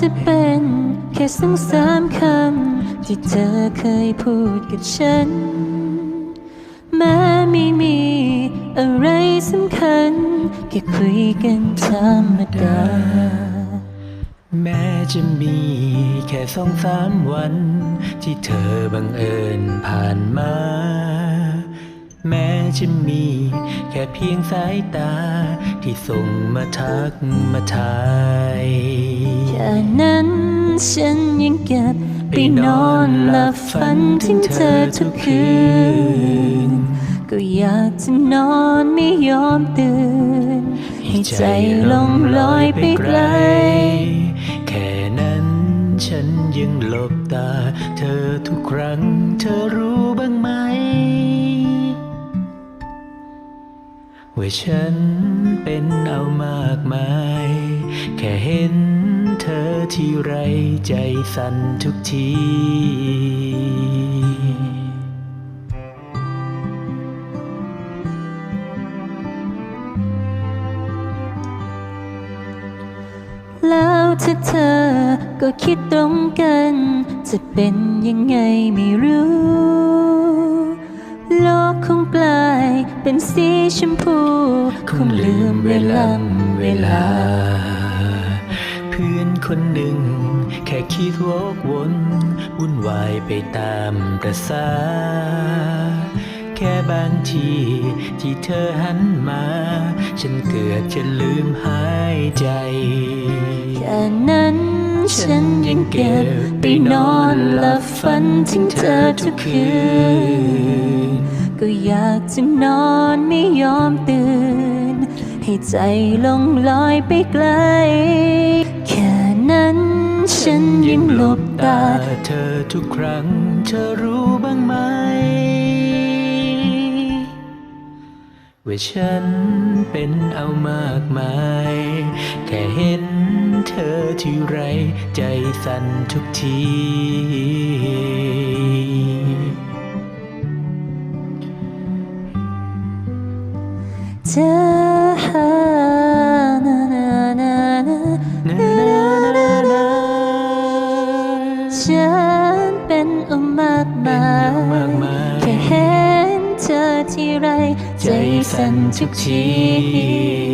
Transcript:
แม้จะเป็นแค่สองสามคำ ที่เธอเคยพูดกับฉัน แม้ไม่มีอะไรสำคัญ แค่คุยกันธรรมดา แม้จะมีแค่สองสามวัน ที่เธอบังเอิญผ่านมา แม้จะมีแค่เพียงสายตา ที่ส่งมาทักมาทาย แค่นั้นฉันยังเก็บไปนอนหลับฝันถึงเธอทุกคืน ก็อยากจะนอนไม่ยอมตื่น ให้ใจลงลอยไปไกล แค่นั้นฉันยังหลบตา เธอทุกครั้งเธอรู้บ้างไหม ว่าฉันเป็นเอามากมาย แค่เห็น ที่ไรใจสั่นทุกที แล้วถ้าเธอก็คิดตรงกัน จะเป็นยังไงไม่รู้ โลกคงกลายเป็นสีชมพู คงลืมเวลาเวลา คนหนึ่ง แค่คิดวกวนวุ่นวายไปตามประสา แค่บางทีที่เธอหันมา ฉันเกือบจะลืมหายใจแค่นั้นฉันยังเก็บไปนอนหลับฝันถึงเธอทุกคืน ก็อยากจะนอนไม่ยอมตื่น ให้ใจลงลอยไปไกล ยังหลบตาเธอทุกครั้ง เธอรู้บ้างไหม ว่าฉันเป็นเอามากมาย แค่เห็นเธอที่ไรใจสั่นทุกที เธอ นเป็นอุมากมายเป็นอุมากมายแค่เห็นเธอที่ไร ใจสั่นทุกที